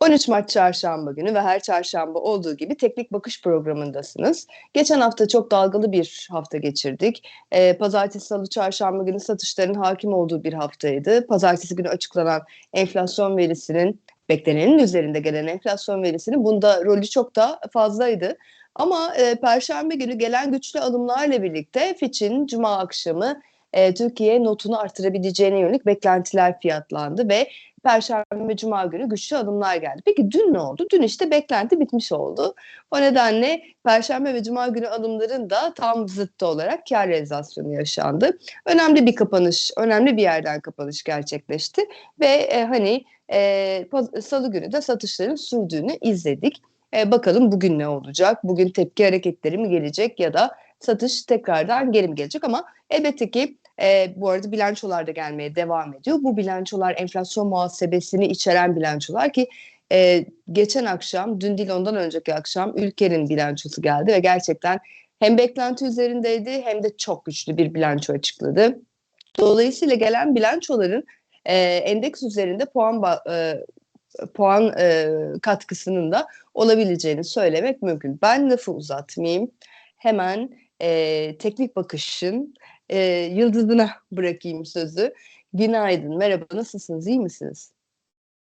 13 Mart çarşamba günü ve her çarşamba olduğu gibi teknik bakış programındasınız. Geçen hafta çok dalgalı bir hafta geçirdik. Ee, Pazartesi, salı, çarşamba günü satışların hakim olduğu bir haftaydı. Pazartesi günü açıklanan enflasyon verisinin beklenenin üzerinde gelen enflasyon verisinin bunda rolü çok da fazlaydı. Ama e, Perşembe günü gelen güçlü alımlarla birlikte Fitch'in Cuma akşamı e, Türkiye notunu artırabileceğine yönelik beklentiler fiyatlandı ve Perşembe ve Cuma günü güçlü adımlar geldi. Peki dün ne oldu? Dün işte beklenti bitmiş oldu. O nedenle Perşembe ve Cuma günü adımların da tam zıttı olarak kar realizasyonu yaşandı. Önemli bir kapanış, önemli bir yerden kapanış gerçekleşti ve e, hani e, Salı günü de satışların sürdüğünü izledik. E, bakalım bugün ne olacak? Bugün tepki hareketleri mi gelecek ya da satış tekrardan geri mi gelecek? Ama elbette ki e, bu arada bilançolar da gelmeye devam ediyor. Bu bilançolar enflasyon muhasebesini içeren bilançolar ki e, geçen akşam, dün değil ondan önceki akşam ülkenin bilançosu geldi ve gerçekten hem beklenti üzerindeydi hem de çok güçlü bir bilanço açıkladı. Dolayısıyla gelen bilançoların e, endeks üzerinde puan e, puan e, katkısının da olabileceğini söylemek mümkün. Ben lafı uzatmayayım. Hemen e, teknik bakışın e, yıldızına bırakayım sözü. Günaydın, merhaba, nasılsınız, iyi misiniz?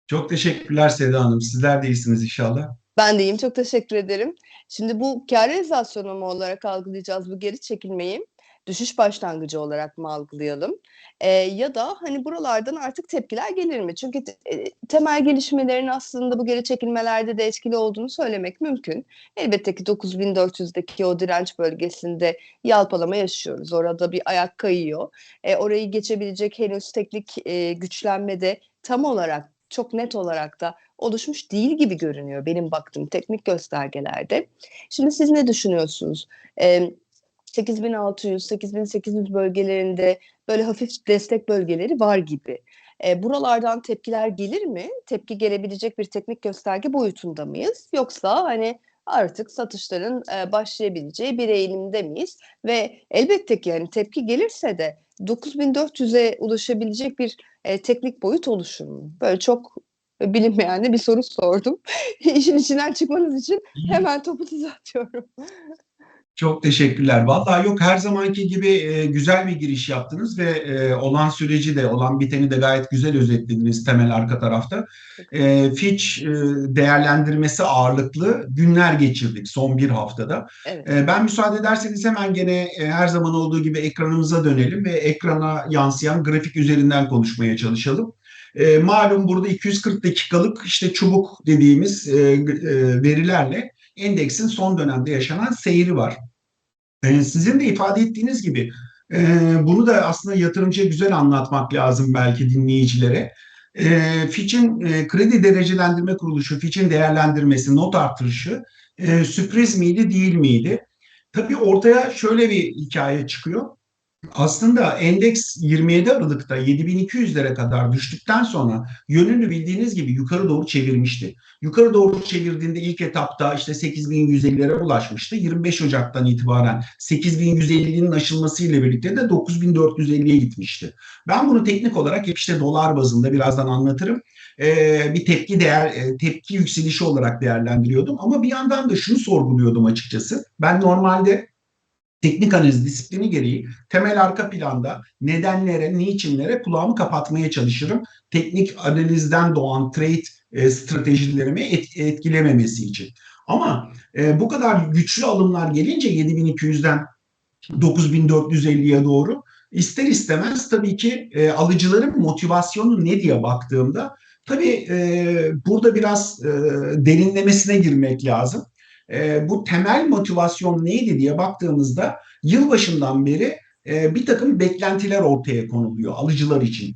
Çok teşekkürler Seda Hanım. Sizler de iyisiniz inşallah. Ben de iyiyim, çok teşekkür ederim. Şimdi bu kar realizasyonu mu olarak algılayacağız bu geri çekilmeyi? Düşüş başlangıcı olarak mı algılayalım? E, ya da hani buralardan artık tepkiler gelir mi? Çünkü e, temel gelişmelerin aslında bu geri çekilmelerde de etkili olduğunu söylemek mümkün. Elbette ki 9400'deki o direnç bölgesinde yalpalama yaşıyoruz. Orada bir ayak kayıyor. E, orayı geçebilecek henüz teknik e, güçlenmede tam olarak çok net olarak da oluşmuş değil gibi görünüyor benim baktığım teknik göstergelerde. Şimdi siz ne düşünüyorsunuz? Ee, 8600, 8800 bölgelerinde böyle hafif destek bölgeleri var gibi. E, buralardan tepkiler gelir mi? Tepki gelebilecek bir teknik gösterge boyutunda mıyız? Yoksa hani artık satışların e, başlayabileceği bir eğilimde miyiz? Ve elbette ki yani tepki gelirse de 9400'e ulaşabilecek bir e, teknik boyut oluşur mu? Böyle çok bilinmeyen de bir soru sordum. İşin içinden çıkmanız için hemen topu size atıyorum. Çok teşekkürler. Vallahi yok her zamanki gibi e, güzel bir giriş yaptınız ve e, olan süreci de olan biteni de gayet güzel özetlediniz temel arka tarafta. E, Fitch e, değerlendirmesi ağırlıklı günler geçirdik son bir haftada. Evet. E, ben müsaade ederseniz hemen gene e, her zaman olduğu gibi ekranımıza dönelim ve ekrana yansıyan grafik üzerinden konuşmaya çalışalım. E, malum burada 240 dakikalık işte çubuk dediğimiz e, e, verilerle endeksin son dönemde yaşanan seyri var. E, sizin de ifade ettiğiniz gibi e, bunu da aslında yatırımcıya güzel anlatmak lazım belki dinleyicilere. E, Fitch'in e, kredi derecelendirme kuruluşu, Fitch'in değerlendirmesi, not artırışı e, sürpriz miydi değil miydi? Tabii ortaya şöyle bir hikaye çıkıyor. Aslında endeks 27 Aralık'ta 7200'lere kadar düştükten sonra yönünü bildiğiniz gibi yukarı doğru çevirmişti. Yukarı doğru çevirdiğinde ilk etapta işte 8150'lere ulaşmıştı. 25 Ocak'tan itibaren 8150'nin aşılmasıyla birlikte de 9450'ye gitmişti. Ben bunu teknik olarak hep işte dolar bazında birazdan anlatırım. Ee, bir tepki değer e, tepki yükselişi olarak değerlendiriyordum ama bir yandan da şunu sorguluyordum açıkçası. Ben normalde teknik analiz disiplini gereği temel arka planda nedenlere, niçinlere kulağımı kapatmaya çalışırım. Teknik analizden doğan trade e, stratejilerimi et, etkilememesi için. Ama e, bu kadar güçlü alımlar gelince 7200'den 9450'ye doğru ister istemez tabii ki e, alıcıların motivasyonu ne diye baktığımda tabii e, burada biraz e, derinlemesine girmek lazım e, bu temel motivasyon neydi diye baktığımızda yılbaşından beri e, bir takım beklentiler ortaya konuluyor alıcılar için.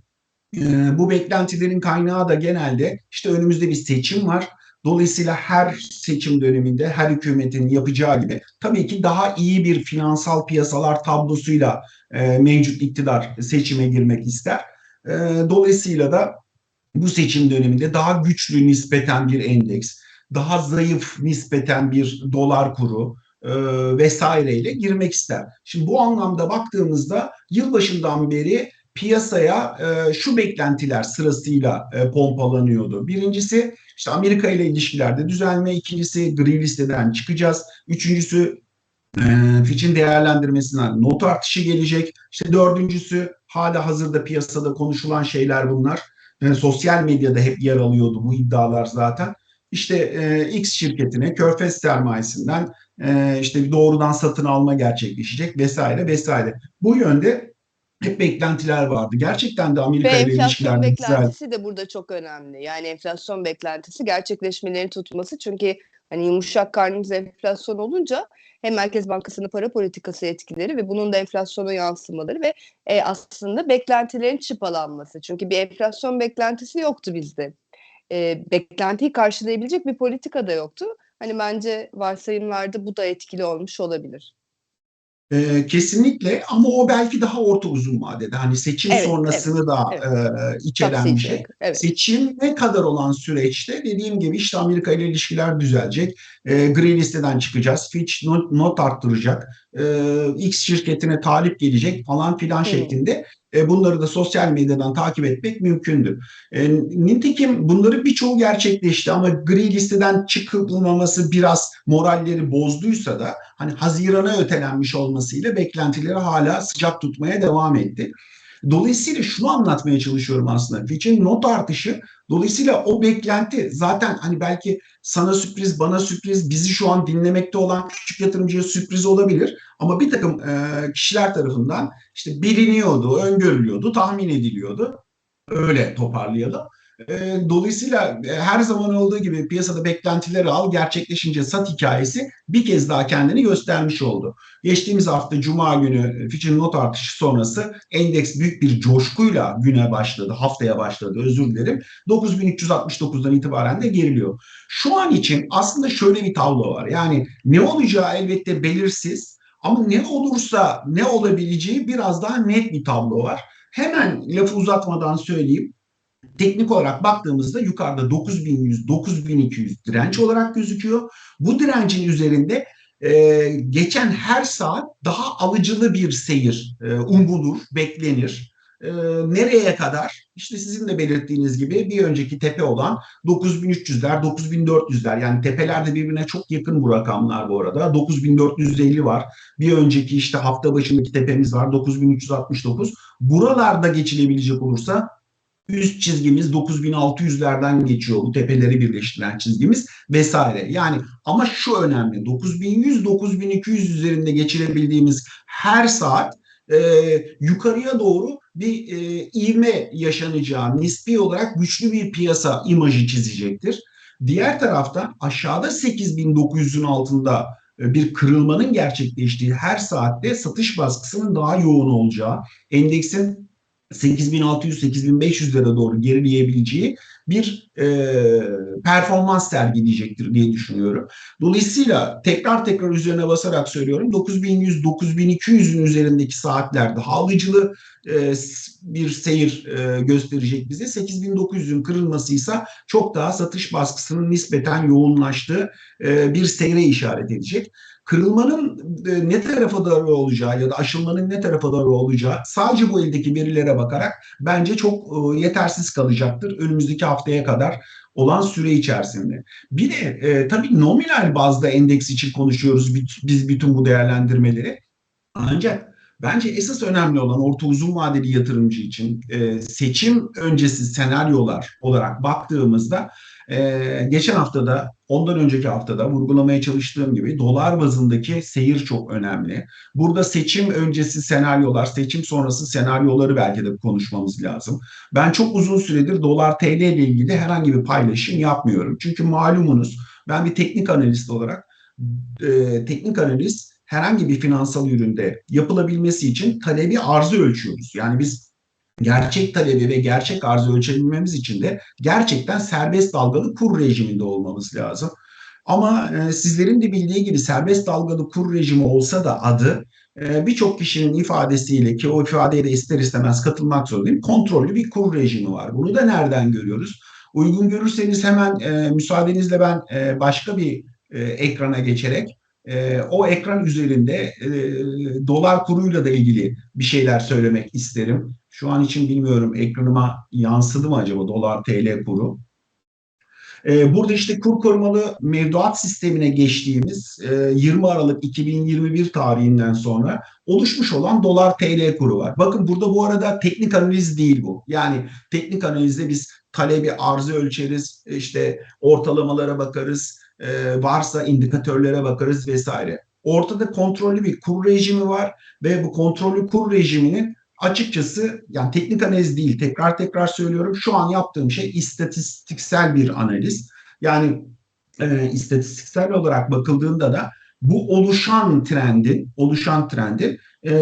E, bu beklentilerin kaynağı da genelde işte önümüzde bir seçim var. Dolayısıyla her seçim döneminde her hükümetin yapacağı gibi tabii ki daha iyi bir finansal piyasalar tablosuyla e, mevcut iktidar seçime girmek ister. E, dolayısıyla da bu seçim döneminde daha güçlü nispeten bir endeks, daha zayıf nispeten bir dolar kuru e, vesaireyle girmek ister. Şimdi bu anlamda baktığımızda yılbaşından beri piyasaya e, şu beklentiler sırasıyla e, pompalanıyordu. Birincisi işte Amerika ile ilişkilerde düzelme, ikincisi gri listeden çıkacağız, üçüncüsü e, Fitch'in değerlendirmesinden not artışı gelecek, işte dördüncüsü hala hazırda piyasada konuşulan şeyler bunlar. E, sosyal medyada hep yer alıyordu bu iddialar zaten. İşte e, X şirketine Körfez sermayesinden e, işte doğrudan satın alma gerçekleşecek vesaire vesaire. Bu yönde hep beklentiler vardı. Gerçekten de Amerika ile ilişkiler güzel. beklentisi de burada çok önemli. Yani enflasyon beklentisi gerçekleşmelerini tutması. Çünkü hani yumuşak karnımız enflasyon olunca hem Merkez Bankası'nın para politikası etkileri ve bunun da enflasyona yansımaları ve e, aslında beklentilerin çıpalanması. Çünkü bir enflasyon beklentisi yoktu bizde. E, beklentiyi karşılayabilecek bir politika da yoktu. Hani bence varsayımlarda bu da etkili olmuş olabilir. Ee, kesinlikle ama o belki daha orta uzun vadede. Hani seçim Evet, sonrasını da evet. e, içeren bir şey. Evet. Seçim ne kadar olan süreçte dediğim gibi işte Amerika ile ilişkiler düzelecek. E, gri listeden çıkacağız. Fitch not, not arttıracak. E, X şirketine talip gelecek falan filan Hı. şeklinde. E, bunları da sosyal medyadan takip etmek mümkündü. E, nitekim bunların birçoğu gerçekleşti ama gri listeden çıkılmaması biraz moralleri bozduysa da hani Haziran'a ötelenmiş olmasıyla beklentileri hala sıcak tutmaya devam etti. Dolayısıyla şunu anlatmaya çalışıyorum aslında. Fitch'in not artışı dolayısıyla o beklenti zaten hani belki sana sürpriz, bana sürpriz, bizi şu an dinlemekte olan küçük yatırımcıya sürpriz olabilir. Ama bir takım e, kişiler tarafından işte biliniyordu, öngörülüyordu, tahmin ediliyordu. Öyle toparlayalım. E, dolayısıyla e, her zaman olduğu gibi piyasada beklentileri al, gerçekleşince sat hikayesi bir kez daha kendini göstermiş oldu. Geçtiğimiz hafta Cuma günü Fitch'in not artışı sonrası endeks büyük bir coşkuyla güne başladı, haftaya başladı özür dilerim. 9369'dan itibaren de geriliyor. Şu an için aslında şöyle bir tablo var. Yani ne olacağı elbette belirsiz ama ne olursa ne olabileceği biraz daha net bir tablo var. Hemen lafı uzatmadan söyleyeyim. Teknik olarak baktığımızda yukarıda 9100, 9200 direnç olarak gözüküyor. Bu direncin üzerinde e, geçen her saat daha alıcılı bir seyir e, umulur, beklenir. E, nereye kadar? İşte sizin de belirttiğiniz gibi bir önceki tepe olan 9300'ler, 9400'ler yani tepelerde birbirine çok yakın bu rakamlar bu arada. 9450 var. Bir önceki işte hafta başındaki tepemiz var 9369. Buralarda geçilebilecek olursa üst çizgimiz 9600'lerden geçiyor bu tepeleri birleştiren çizgimiz vesaire. Yani ama şu önemli 9100 9200 üzerinde geçirebildiğimiz her saat e, yukarıya doğru bir e, ivme yaşanacağı nispi olarak güçlü bir piyasa imajı çizecektir. Diğer taraftan aşağıda 8900'ün altında e, bir kırılmanın gerçekleştiği her saatte satış baskısının daha yoğun olacağı, endeksin 8600-8500'lere doğru gerileyebileceği bir e, performans sergileyecektir diye düşünüyorum. Dolayısıyla tekrar tekrar üzerine basarak söylüyorum 9100-9200'ün üzerindeki saatler daha alıcılı e, bir seyir e, gösterecek bize. 8900'ün kırılmasıysa çok daha satış baskısının nispeten yoğunlaştığı e, bir seyre işaret edecek kırılmanın e, ne tarafa doğru olacağı ya da aşılmanın ne tarafa doğru olacağı sadece bu eldeki verilere bakarak bence çok e, yetersiz kalacaktır önümüzdeki haftaya kadar olan süre içerisinde. Bir de e, tabii nominal bazda endeks için konuşuyoruz biz bütün bu değerlendirmeleri. Ancak bence esas önemli olan orta uzun vadeli yatırımcı için e, seçim öncesi senaryolar olarak baktığımızda ee, geçen haftada, ondan önceki haftada vurgulamaya çalıştığım gibi dolar bazındaki seyir çok önemli. Burada seçim öncesi senaryolar, seçim sonrası senaryoları belki de konuşmamız lazım. Ben çok uzun süredir dolar TL ile ilgili herhangi bir paylaşım yapmıyorum. Çünkü malumunuz ben bir teknik analist olarak e, teknik analiz herhangi bir finansal üründe yapılabilmesi için talebi arzı ölçüyoruz. Yani biz gerçek talebi ve gerçek arzı ölçebilmemiz için de gerçekten serbest dalgalı kur rejiminde olmamız lazım. Ama e, sizlerin de bildiği gibi serbest dalgalı kur rejimi olsa da adı e, birçok kişinin ifadesiyle ki o ifadeye de ister istemez katılmak zorundayım kontrollü bir kur rejimi var. Bunu da nereden görüyoruz? Uygun görürseniz hemen e, müsaadenizle ben e, başka bir e, ekrana geçerek e, o ekran üzerinde e, dolar kuruyla da ilgili bir şeyler söylemek isterim. Şu an için bilmiyorum ekranıma yansıdı mı acaba dolar TL kuru? E, burada işte kur korumalı mevduat sistemine geçtiğimiz e, 20 Aralık 2021 tarihinden sonra oluşmuş olan dolar TL kuru var. Bakın burada bu arada teknik analiz değil bu. Yani teknik analizde biz talebi arzı ölçeriz, işte ortalamalara bakarız, e, varsa indikatörlere bakarız vesaire. Ortada kontrollü bir kur rejimi var ve bu kontrollü kur rejiminin açıkçası yani teknik analiz değil tekrar tekrar söylüyorum şu an yaptığım şey istatistiksel bir analiz. Yani e, istatistiksel olarak bakıldığında da bu oluşan trendin oluşan trendin e,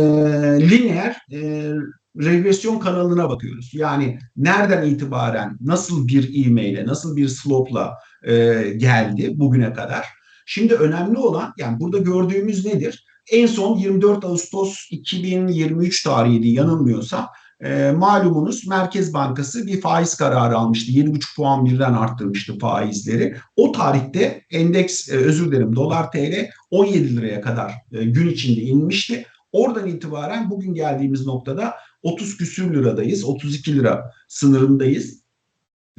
lineer e, regresyon kanalına bakıyoruz. Yani nereden itibaren nasıl bir ivmeyle, nasıl bir slope'la e, geldi bugüne kadar. Şimdi önemli olan yani burada gördüğümüz nedir? En son 24 Ağustos 2023 tarihiydi yanılmıyorsam. E, malumunuz Merkez Bankası bir faiz kararı almıştı. 7,5 puan birden arttırmıştı faizleri. O tarihte endeks e, özür dilerim dolar TL 17 liraya kadar e, gün içinde inmişti. Oradan itibaren bugün geldiğimiz noktada 30 küsür liradayız. 32 lira sınırındayız.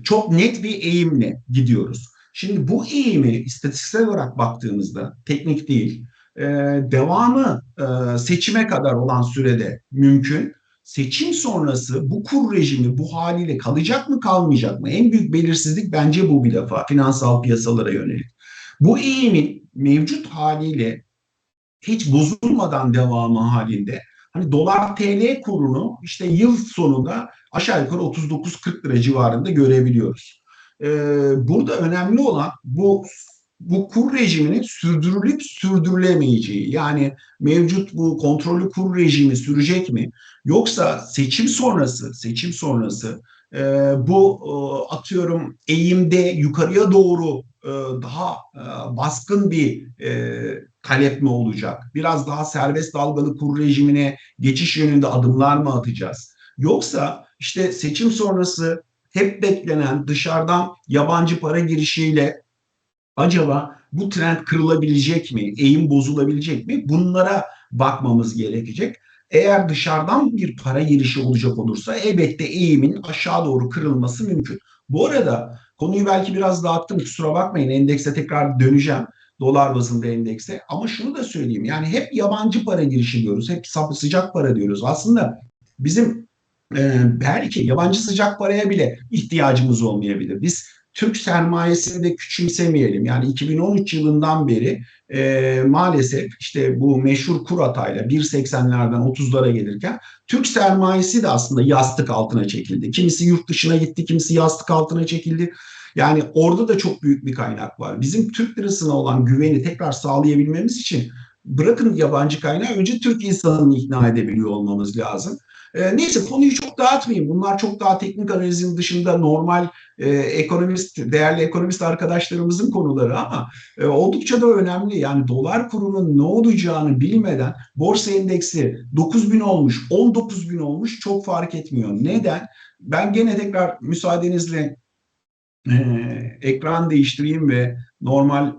Çok net bir eğimle gidiyoruz. Şimdi bu eğimi istatistiksel olarak baktığımızda teknik değil, e, devamı e, seçime kadar olan sürede mümkün. Seçim sonrası bu kur rejimi bu haliyle kalacak mı kalmayacak mı? En büyük belirsizlik bence bu bir defa finansal piyasalara yönelik. Bu eğimin mevcut haliyle hiç bozulmadan devamı halinde hani dolar TL kurunu işte yıl sonunda aşağı yukarı 39-40 lira civarında görebiliyoruz. Ee, burada önemli olan bu bu kur rejiminin sürdürülüp sürdürülemeyeceği yani mevcut bu kontrollü kur rejimi sürecek mi? Yoksa seçim sonrası seçim sonrası e, bu e, atıyorum eğimde yukarıya doğru e, daha e, baskın bir e, talep mi olacak? Biraz daha serbest dalgalı kur rejimine geçiş yönünde adımlar mı atacağız? Yoksa işte seçim sonrası hep beklenen dışarıdan yabancı para girişiyle acaba bu trend kırılabilecek mi? Eğim bozulabilecek mi? Bunlara bakmamız gerekecek. Eğer dışarıdan bir para girişi olacak olursa elbette eğimin aşağı doğru kırılması mümkün. Bu arada konuyu belki biraz dağıttım kusura bakmayın endekse tekrar döneceğim dolar bazında endekse ama şunu da söyleyeyim yani hep yabancı para girişi diyoruz hep sıcak para diyoruz aslında bizim e, belki yabancı sıcak paraya bile ihtiyacımız olmayabilir. Biz Türk sermayesini de küçümsemeyelim. Yani 2013 yılından beri e, maalesef işte bu meşhur kur hatayla 1.80'lerden 30'lara gelirken Türk sermayesi de aslında yastık altına çekildi. Kimisi yurt dışına gitti, kimisi yastık altına çekildi. Yani orada da çok büyük bir kaynak var. Bizim Türk lirasına olan güveni tekrar sağlayabilmemiz için bırakın yabancı kaynağı önce Türk insanını ikna edebiliyor olmamız lazım. E, neyse konuyu çok dağıtmayayım. Bunlar çok daha teknik analizin dışında normal e, ekonomist, değerli ekonomist arkadaşlarımızın konuları ama e, oldukça da önemli. Yani dolar kurunun ne olacağını bilmeden borsa endeksi 9 bin olmuş, 19 bin olmuş çok fark etmiyor. Neden? Ben gene tekrar müsaadenizle e, ekran değiştireyim ve normal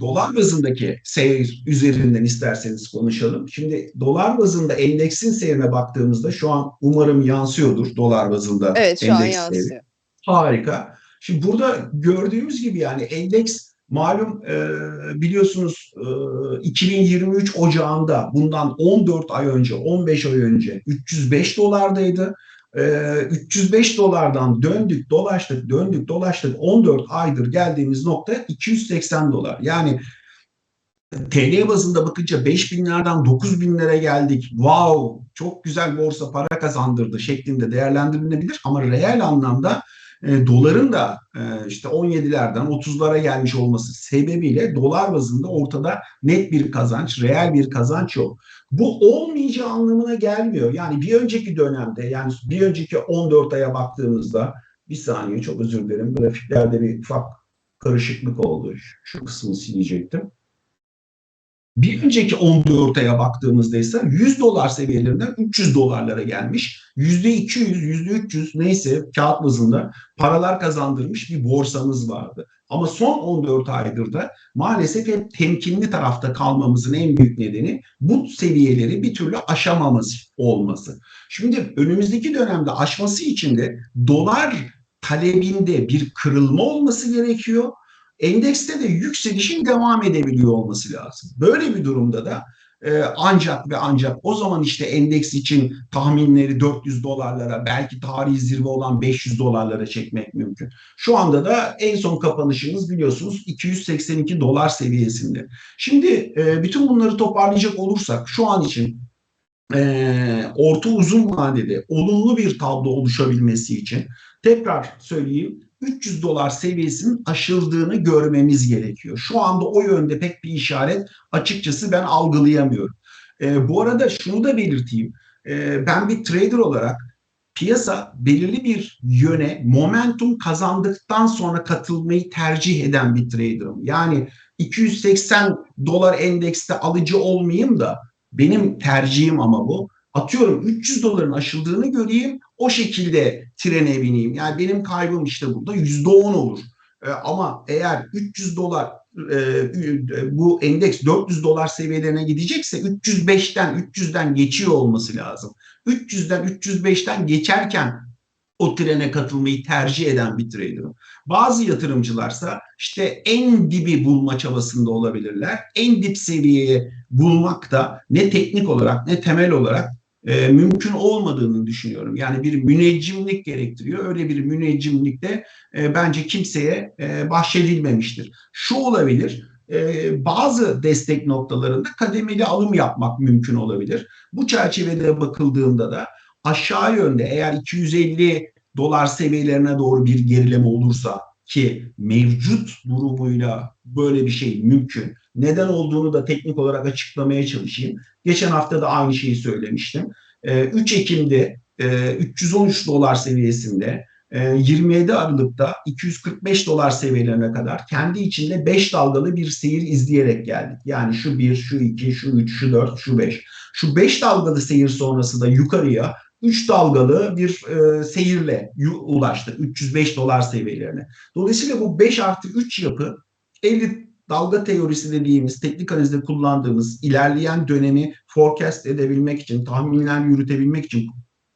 dolar bazındaki seyir üzerinden isterseniz konuşalım. Şimdi dolar bazında endeksin seyrine baktığımızda şu an umarım yansıyordur dolar bazında Evet şu endeks an seyri. yansıyor. Harika. Şimdi burada gördüğümüz gibi yani endeks malum e, biliyorsunuz e, 2023 Ocağı'nda bundan 14 ay önce 15 ay önce 305 dolardaydı. E, 305 dolardan döndük dolaştık döndük dolaştık 14 aydır geldiğimiz nokta 280 dolar. Yani TL bazında bakınca 5 binlerden 9 binlere geldik. Wow çok güzel borsa para kazandırdı şeklinde değerlendirilebilir ama reel anlamda e, doların da e, işte 17'lerden 30'lara gelmiş olması sebebiyle dolar bazında ortada net bir kazanç, reel bir kazanç yok. Bu olmayacağı anlamına gelmiyor. Yani bir önceki dönemde yani bir önceki 14 aya baktığımızda bir saniye çok özür dilerim grafiklerde bir ufak karışıklık oldu. Şu kısmı silecektim. Bir önceki 14 aya baktığımızda ise 100 dolar seviyelerinden 300 dolarlara gelmiş. %200, %300 neyse kağıt bazında paralar kazandırmış bir borsamız vardı. Ama son 14 aydır da maalesef hep temkinli tarafta kalmamızın en büyük nedeni bu seviyeleri bir türlü aşamamız olması. Şimdi önümüzdeki dönemde aşması için de dolar talebinde bir kırılma olması gerekiyor. Endekste de yükselişin devam edebiliyor olması lazım. Böyle bir durumda da e, ancak ve ancak o zaman işte endeks için tahminleri 400 dolarlara belki tarihi zirve olan 500 dolarlara çekmek mümkün. Şu anda da en son kapanışımız biliyorsunuz 282 dolar seviyesinde. Şimdi e, bütün bunları toparlayacak olursak şu an için e, orta uzun vadede olumlu bir tablo oluşabilmesi için tekrar söyleyeyim 300 dolar seviyesinin aşıldığını görmemiz gerekiyor. Şu anda o yönde pek bir işaret açıkçası ben algılayamıyorum. E, bu arada şunu da belirteyim. E, ben bir trader olarak piyasa belirli bir yöne momentum kazandıktan sonra katılmayı tercih eden bir traderım. Yani 280 dolar endekste alıcı olmayayım da benim tercihim ama bu. Atıyorum 300 doların aşıldığını göreyim o şekilde trene bineyim. Yani benim kaybım işte burada %10 olur. Ee, ama eğer 300 dolar e, bu endeks 400 dolar seviyelerine gidecekse 305'ten 300'den geçiyor olması lazım. 300'den 305'ten geçerken o trene katılmayı tercih eden bir trader'ım. Bazı yatırımcılarsa işte en dibi bulma çabasında olabilirler. En dip seviyeye bulmak da ne teknik olarak ne temel olarak e, mümkün olmadığını düşünüyorum. Yani bir müneccimlik gerektiriyor. Öyle bir müneccimlik de e, bence kimseye e, bahşedilmemiştir. Şu olabilir, e, bazı destek noktalarında kademeli alım yapmak mümkün olabilir. Bu çerçevede bakıldığında da aşağı yönde eğer 250 dolar seviyelerine doğru bir gerileme olursa ki mevcut durumuyla böyle bir şey mümkün. Neden olduğunu da teknik olarak açıklamaya çalışayım. Geçen hafta da aynı şeyi söylemiştim. 3 Ekim'de 313 dolar seviyesinde 27 Aralık'ta 245 dolar seviyelerine kadar kendi içinde 5 dalgalı bir seyir izleyerek geldik. Yani şu 1, şu 2, şu 3, şu 4, şu 5. Şu 5 dalgalı seyir sonrası da yukarıya 3 dalgalı bir e, seyirle ulaştık 305 dolar seviyelerine. Dolayısıyla bu 5 artı 3 yapı 50 dalga teorisi dediğimiz teknik analizde kullandığımız ilerleyen dönemi forecast edebilmek için, tahminler yürütebilmek için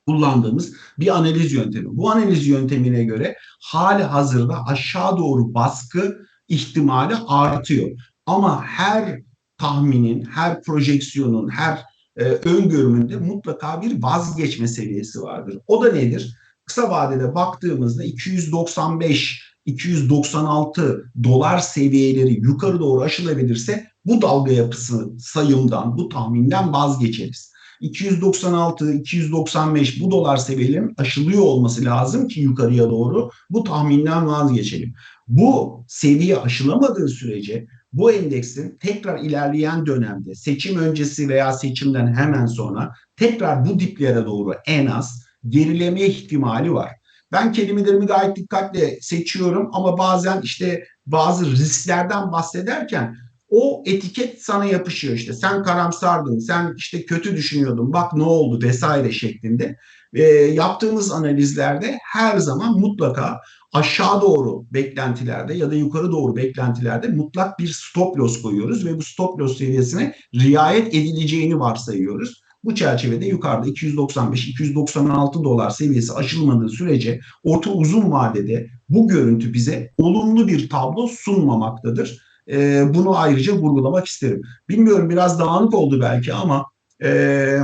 kullandığımız bir analiz yöntemi. Bu analiz yöntemine göre hali hazırda aşağı doğru baskı ihtimali artıyor. Ama her tahminin, her projeksiyonun, her e, öngörümünde mutlaka bir vazgeçme seviyesi vardır. O da nedir? Kısa vadede baktığımızda 295 296 dolar seviyeleri yukarı doğru aşılabilirse bu dalga yapısı sayımdan, bu tahminden vazgeçeriz. 296, 295 bu dolar seviyelerinin aşılıyor olması lazım ki yukarıya doğru bu tahminden vazgeçelim. Bu seviye aşılamadığı sürece bu endeksin tekrar ilerleyen dönemde seçim öncesi veya seçimden hemen sonra tekrar bu diplere doğru en az gerileme ihtimali var. Ben kelimelerimi gayet dikkatle seçiyorum ama bazen işte bazı risklerden bahsederken o etiket sana yapışıyor işte. Sen karamsardın, sen işte kötü düşünüyordun, bak ne oldu vesaire şeklinde. E, yaptığımız analizlerde her zaman mutlaka aşağı doğru beklentilerde ya da yukarı doğru beklentilerde mutlak bir stop loss koyuyoruz ve bu stop loss seviyesine riayet edileceğini varsayıyoruz. Bu çerçevede yukarıda 295-296 dolar seviyesi aşılmadığı sürece orta uzun vadede bu görüntü bize olumlu bir tablo sunmamaktadır. E, bunu ayrıca vurgulamak isterim. Bilmiyorum biraz dağınık oldu belki ama e,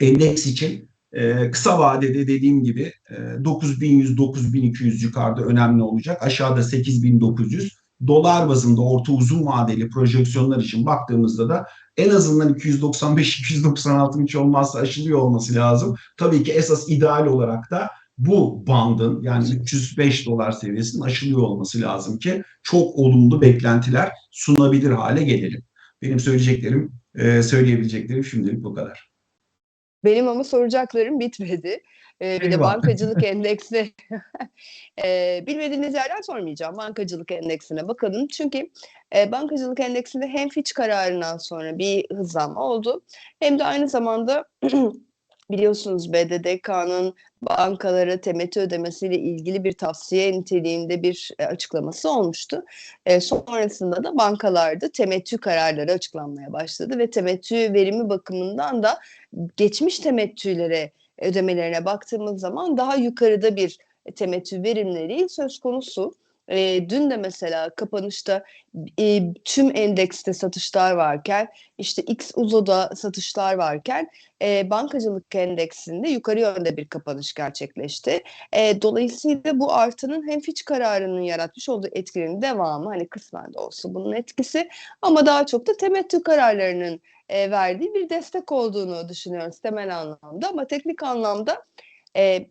endeks için e, kısa vadede dediğim gibi e, 9100-9200 yukarıda önemli olacak. Aşağıda 8900 dolar bazında orta uzun vadeli projeksiyonlar için baktığımızda da en azından 295-296 hiç olmazsa aşılıyor olması lazım. Tabii ki esas ideal olarak da bu bandın yani 305 dolar seviyesinin aşılıyor olması lazım ki çok olumlu beklentiler sunabilir hale gelelim. Benim söyleyeceklerim, söyleyebileceklerim şimdilik bu kadar. Benim ama soracaklarım bitmedi. Ee, bir de bankacılık endeksi. Ee, bilmediğiniz yerden sormayacağım. Bankacılık endeksine bakalım. Çünkü e, bankacılık endeksinde hem Fitch kararından sonra bir hızlanma oldu. Hem de aynı zamanda biliyorsunuz BDDK'nın bankalara temettü ödemesiyle ilgili bir tavsiye niteliğinde bir e, açıklaması olmuştu. E, sonrasında da bankalarda temettü kararları açıklanmaya başladı ve temettü verimi bakımından da geçmiş temettülere ödemelerine baktığımız zaman daha yukarıda bir temettü verimleri söz konusu. E, dün de mesela kapanışta e, tüm endekste satışlar varken işte X uzoda satışlar varken e, bankacılık endeksinde yukarı yönde bir kapanış gerçekleşti. E, dolayısıyla bu artının hem Fitch kararının yaratmış olduğu etkinin devamı hani kısmen de olsa bunun etkisi ama daha çok da temettü kararlarının e, verdiği bir destek olduğunu düşünüyoruz temel anlamda ama teknik anlamda e,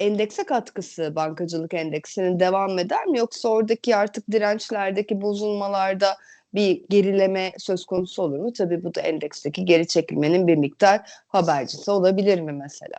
endekse katkısı bankacılık endeksinin devam eder mi yoksa oradaki artık dirençlerdeki bozulmalarda bir gerileme söz konusu olur mu? Tabii bu da endeksteki geri çekilmenin bir miktar habercisi olabilir mi mesela?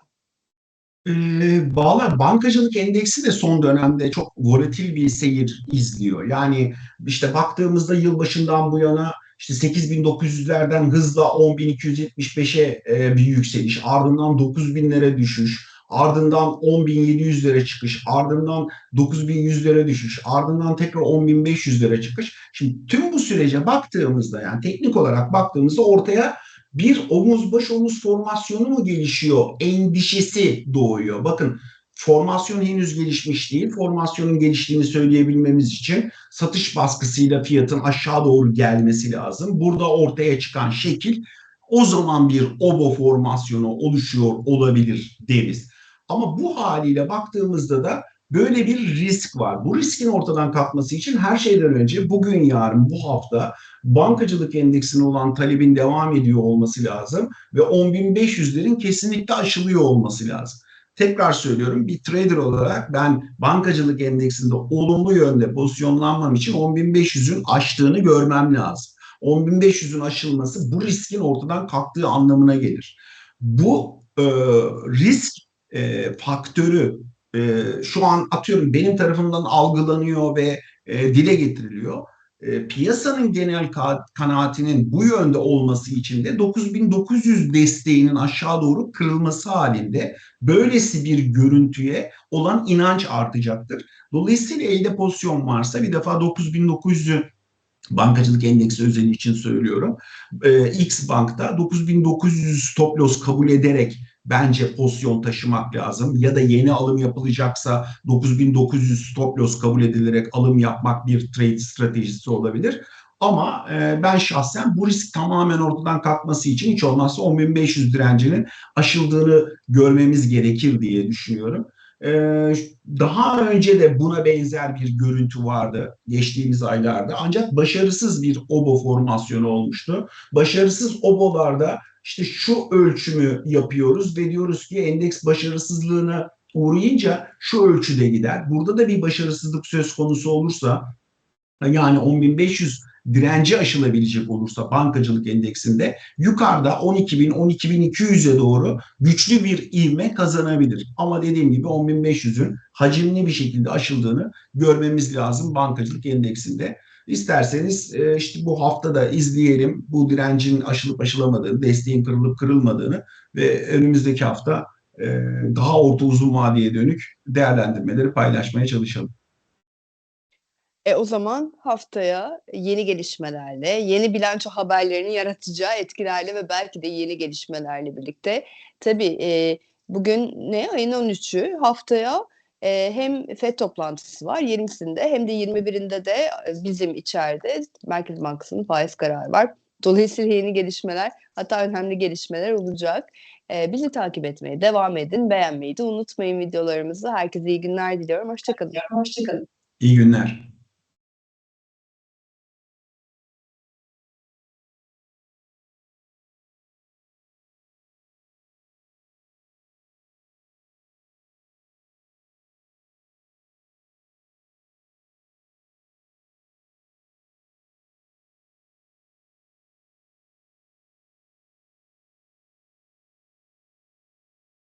Ee, Valla bankacılık endeksi de son dönemde çok volatil bir seyir izliyor. Yani işte baktığımızda yılbaşından bu yana işte 8900'lerden hızla 10.275'e e, bir yükseliş, ardından 9000'lere düşüş, ardından 10.700'lere çıkış, ardından 9.100'lere düşüş, ardından tekrar 10.500'lere çıkış. Şimdi tüm bu sürece baktığımızda yani teknik olarak baktığımızda ortaya bir omuz baş omuz formasyonu mu gelişiyor endişesi doğuyor. Bakın formasyon henüz gelişmiş değil. Formasyonun geliştiğini söyleyebilmemiz için satış baskısıyla fiyatın aşağı doğru gelmesi lazım. Burada ortaya çıkan şekil o zaman bir obo formasyonu oluşuyor olabilir deriz. Ama bu haliyle baktığımızda da böyle bir risk var. Bu riskin ortadan kalkması için her şeyden önce bugün yarın bu hafta bankacılık endeksine olan talebin devam ediyor olması lazım ve 10.500'lerin kesinlikle aşılıyor olması lazım. Tekrar söylüyorum bir trader olarak ben bankacılık endeksinde olumlu yönde pozisyonlanmam için 10.500'ün aştığını görmem lazım. 10.500'ün aşılması bu riskin ortadan kalktığı anlamına gelir. Bu e, risk e, faktörü e, şu an atıyorum benim tarafımdan algılanıyor ve e, dile getiriliyor. E, piyasanın genel ka- kanaatinin bu yönde olması için de 9900 desteğinin aşağı doğru kırılması halinde böylesi bir görüntüye olan inanç artacaktır. Dolayısıyla elde pozisyon varsa bir defa 9900'ü bankacılık endeksi özeli için söylüyorum. E, X Bank'ta 9900 stop loss kabul ederek bence pozisyon taşımak lazım. Ya da yeni alım yapılacaksa 9900 stop loss kabul edilerek alım yapmak bir trade stratejisi olabilir. Ama e, ben şahsen bu risk tamamen ortadan kalkması için hiç olmazsa 10.500 direncinin aşıldığını görmemiz gerekir diye düşünüyorum. E, daha önce de buna benzer bir görüntü vardı geçtiğimiz aylarda. Ancak başarısız bir obo formasyonu olmuştu. Başarısız obolarda işte şu ölçümü yapıyoruz ve diyoruz ki endeks başarısızlığına uğrayınca şu ölçüde gider. Burada da bir başarısızlık söz konusu olursa yani 10.500 direnci aşılabilecek olursa bankacılık endeksinde yukarıda 12.000 12.200'e doğru güçlü bir ivme kazanabilir. Ama dediğim gibi 10.500'ün hacimli bir şekilde aşıldığını görmemiz lazım bankacılık endeksinde. İsterseniz e, işte bu hafta da izleyelim bu direncin aşılıp aşılamadığını, desteğin kırılıp kırılmadığını ve önümüzdeki hafta e, daha orta uzun vadeye dönük değerlendirmeleri paylaşmaya çalışalım. E o zaman haftaya yeni gelişmelerle, yeni bilanço haberlerinin yaratacağı etkilerle ve belki de yeni gelişmelerle birlikte tabii e, bugün ne ayın 13'ü haftaya e, hem FED toplantısı var 20'sinde hem de 21'inde de bizim içeride Merkez Bankası'nın faiz kararı var. Dolayısıyla yeni gelişmeler hatta önemli gelişmeler olacak. E, bizi takip etmeye devam edin. Beğenmeyi de unutmayın videolarımızı. Herkese iyi günler diliyorum. Hoşçakalın. Hoşçakalın. İyi günler.